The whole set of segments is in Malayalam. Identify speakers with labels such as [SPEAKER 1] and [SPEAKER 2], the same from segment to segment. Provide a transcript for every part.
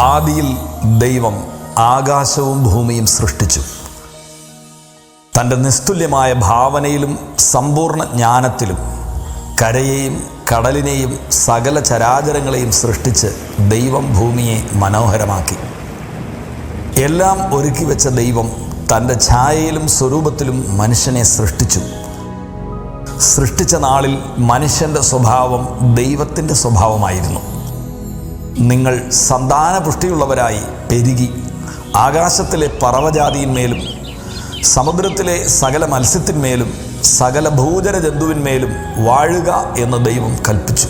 [SPEAKER 1] ആദിയിൽ ദൈവം ആകാശവും ഭൂമിയും സൃഷ്ടിച്ചു. തന്റെ നിസ്തുല്യമായ ഭാവനയിലും സമ്പൂർണ ജ്ഞാനത്തിലും കരയെയും കടലിനെയും സകല ചരാചരങ്ങളെയും സൃഷ്ടിച്ച് ദൈവം ഭൂമിയെ മനോഹരമാക്കി. എല്ലാം ഒരുക്കി വെച്ച ദൈവം തന്റെ ഛായയിലും സ്വരൂപത്തിലും മനുഷ്യനെ സൃഷ്ടിച്ചു. സൃഷ്ടിച്ച നാളിൽ മനുഷ്യന്റെ സ്വഭാവം ദൈവത്തിന്റെ സ്വഭാവമായിരുന്നു. നിങ്ങൾ സന്താനപുഷ്ടിയുള്ളവരായി പെരുകി. ആകാശത്തിലെ പറവജാതിയിന്മേലും സമുദ്രത്തിലെ സകല മത്സ്യത്തിന്മേലും സകല ഭൂചര ജന്തുവിന്മേലും വാഴുക എന്ന് ദൈവം കൽപ്പിച്ചു.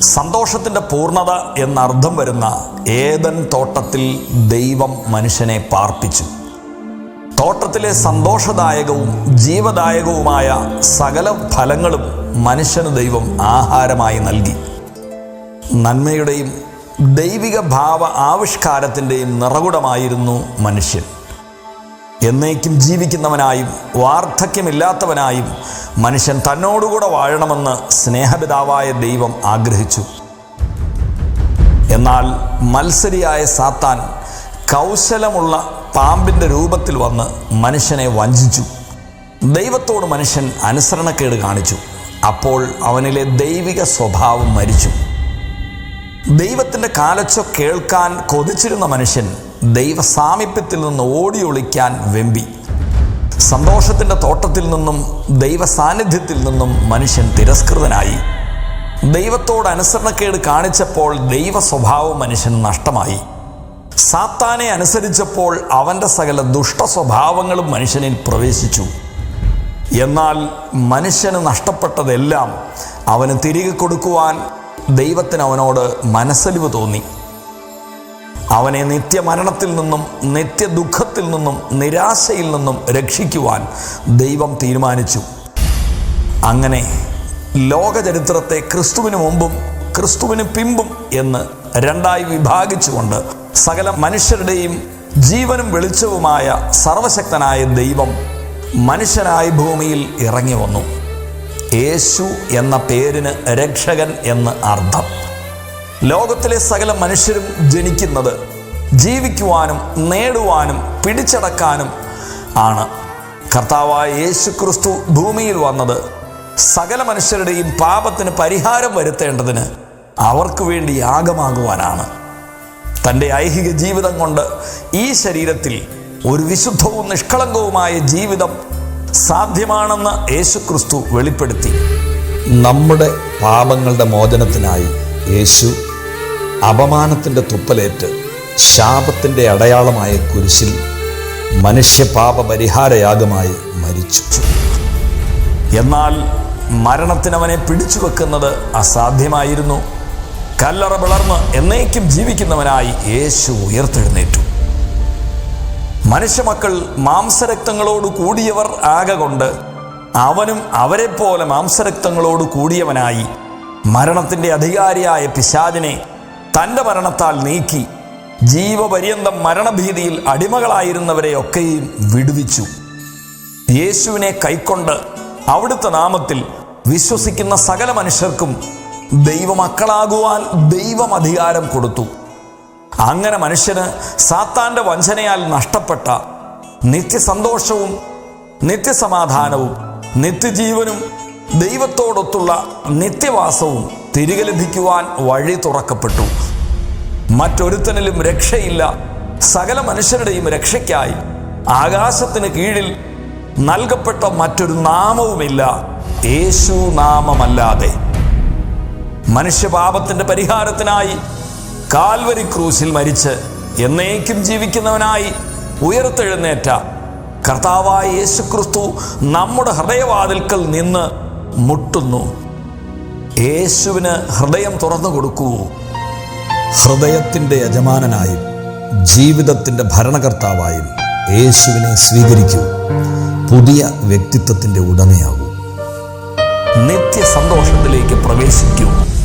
[SPEAKER 1] സന്തോഷത്തിന്റെ പൂർണത എന്നർത്ഥം വരുന്ന ഏതൻ തോട്ടത്തിൽ ദൈവം മനുഷ്യനെ പാർപ്പിച്ചു. തോട്ടത്തിലെ സന്തോഷദായകവും ജീവദായകവുമായ സകല ഫലങ്ങളും മനുഷ്യന് ദൈവം ആഹാരമായി നൽകി. നന്മയുടെയും ദൈവിക ഭാവ ആവിഷ്കാരത്തിന്റെയും നിറകുടമായിരുന്നു മനുഷ്യൻ. എന്നേക്കും ജീവിക്കുന്നവനായും വാർദ്ധക്യമില്ലാത്തവനായും മനുഷ്യൻ തന്നോടുകൂടെ വാഴണമെന്ന് സ്നേഹപിതാവായ ദൈവം ആഗ്രഹിച്ചു. എന്നാൽ മത്സരിയായ സാത്താൻ കൗശലമുള്ള പാമ്പിന്റെ രൂപത്തിൽ വന്ന് മനുഷ്യനെ വഞ്ചിച്ചു. ദൈവത്തോട് മനുഷ്യൻ അനുസരണക്കേട് കാണിച്ചു. അപ്പോൾ അവനിലെ ദൈവിക സ്വഭാവം മരിച്ചു. ദൈവത്തിന്റെ കാലച്ച കേൾക്കാൻ കൊതിച്ചിരുന്ന മനുഷ്യൻ ദൈവ സാമീപ്യത്തിൽ നിന്ന് ഓടി ഒളിക്കാൻ വെമ്പി. സന്തോഷത്തിന്റെ തോട്ടത്തിൽ നിന്നും ദൈവ സാന്നിധ്യത്തിൽ നിന്നും മനുഷ്യൻ തിരസ്കൃതനായി. ദൈവത്തോട് അനുസരണക്കേട് കാണിച്ചപ്പോൾ ദൈവ സ്വഭാവം മനുഷ്യന് നഷ്ടമായി. സാത്താനെ അനുസരിച്ചപ്പോൾ അവന്റെ സകല ദുഷ്ട സ്വഭാവങ്ങളും മനുഷ്യനിൽ പ്രവേശിച്ചു. എന്നാൽ മനുഷ്യന് നഷ്ടപ്പെട്ടതെല്ലാം അവന് തിരികെ കൊടുക്കുവാൻ ദൈവത്തിന് അവനോട് മനസ്സലിവ് തോന്നി. അവനെ നിത്യമരണത്തിൽ നിന്നും നിത്യദുഃഖത്തിൽ നിന്നും നിരാശയിൽ നിന്നും രക്ഷിക്കുവാൻ ദൈവം തീരുമാനിച്ചു. അങ്ങനെ ലോകചരിത്രത്തെ ക്രിസ്തുവിന് മുമ്പും ക്രിസ്തുവിന് പിമ്പും എന്ന് രണ്ടായി വിഭാഗിച്ചുകൊണ്ട് സകല മനുഷ്യരുടെയും ജീവനും വെളിച്ചവുമായ സർവശക്തനായ ദൈവം മനുഷ്യനായി ഭൂമിയിൽ ഇറങ്ങി വന്നു. യേശു എന്ന പേരിന് രക്ഷകൻ എന്ന് അർത്ഥം. ലോകത്തിലെ സകല മനുഷ്യരും ജനിക്കുന്നത് ജീവിക്കുവാനും നേടുവാനും പിടിച്ചടക്കാനും ആണ്. കർത്താവായ യേശു ക്രിസ്തു ഭൂമിയിൽ വന്നത് സകല മനുഷ്യരുടെയും പാപത്തിന് പരിഹാരം വരുത്തേണ്ടതിന് അവർക്ക് വേണ്ടി യാഗമാകുവാനാണ് തന്റെ ഐഹിക ജീവിതം കൊണ്ട് ഈ ശരീരത്തിൽ ഒരു വിശുദ്ധവും നിഷ്കളങ്കവുമായ ജീവിതം സാധ്യമാണെന്ന് യേശുക്രിസ്തു വെളിപ്പെടുത്തി. നമ്മുടെ പാപങ്ങളുടെ മോചനത്തിനായി യേശു അപമാനത്തിന്റെ തുപ്പലേറ്റ് ശാപത്തിന്റെ അടയാളമായ കുരിശിൽ മനുഷ്യപാപ പരിഹാരയാഗമായി മരിച്ചു. എന്നാൽ മരണത്തിനവനെ പിടിച്ചു വെക്കുന്നത് അസാധ്യമായിരുന്നു. കല്ലറ പിളർന്ന് എന്നേക്കും ജീവിക്കുന്നവനായി യേശു ഉയർത്തെഴുന്നേറ്റു. മനുഷ്യമക്കൾ മാംസരക്തങ്ങളോട് കൂടിയവർ ആകെ കൊണ്ട് അവനും അവരെപ്പോലെ പോലെ മാംസരക്തങ്ങളോട് കൂടിയവനായി മരണത്തിന്റെ അധികാരിയായ പിശാചിനെ തന്റെ മരണത്താൽ നീക്കി ജീവപര്യന്തം മരണഭീതിയിൽ അടിമകളായിരുന്നവരെ ഒക്കെയും വിടുവിച്ചു. യേശുവിനെ കൈക്കൊണ്ട് അവിടുത്തെ നാമത്തിൽ വിശ്വസിക്കുന്ന സകല മനുഷ്യർക്കും ദൈവമക്കളാകുവാൻ ദൈവം അധികാരം കൊടുത്തു. അങ്ങനെ മനുഷ്യന് സാത്താന്റെ വഞ്ചനയാൽ നഷ്ടപ്പെട്ട നിത്യസന്തോഷവും നിത്യസമാധാനവും നിത്യജീവനും ദൈവത്തോടൊത്തുള്ള നിത്യവാസവും തിരികെ ലഭിക്കുവാൻ വഴി തുറക്കപ്പെട്ടു. മറ്റൊരുത്തനിലും രക്ഷയില്ല. സകല മനുഷ്യരുടെയും രക്ഷയ്ക്കായി ആകാശത്തിന് കീഴിൽ നൽകപ്പെട്ട മറ്റൊരു നാമവുമില്ല. യേശു നാമമല്ലാതെ മനുഷ്യപാപത്തിന്റെ പരിഹാരത്തിനായി കാൽവരി ക്രൂസിൽ മരിച്ച് എന്നേക്കും ജീവിക്കുന്നവനായി ഉയർത്തെഴുന്നേറ്റ കർത്താവായ യേശു ക്രിസ്തു നമ്മുടെ ഹൃദയവാതിൽക്കൽ നിന്ന് മുട്ടുന്നു. യേശുവിന് ഹൃദയം തുറന്നു കൊടുക്കൂ. ഹൃദയത്തിന്റെ യജമാനനായും ജീവിതത്തിന്റെ ഭരണകർത്താവായും യേശുവിനെ സ്വീകരിക്കൂ. പുതിയ വ്യക്തിത്വത്തിന്റെ ഉടമയാകൂ. നിത്യ സന്തോഷത്തിലേക്ക് പ്രവേശിക്കൂ.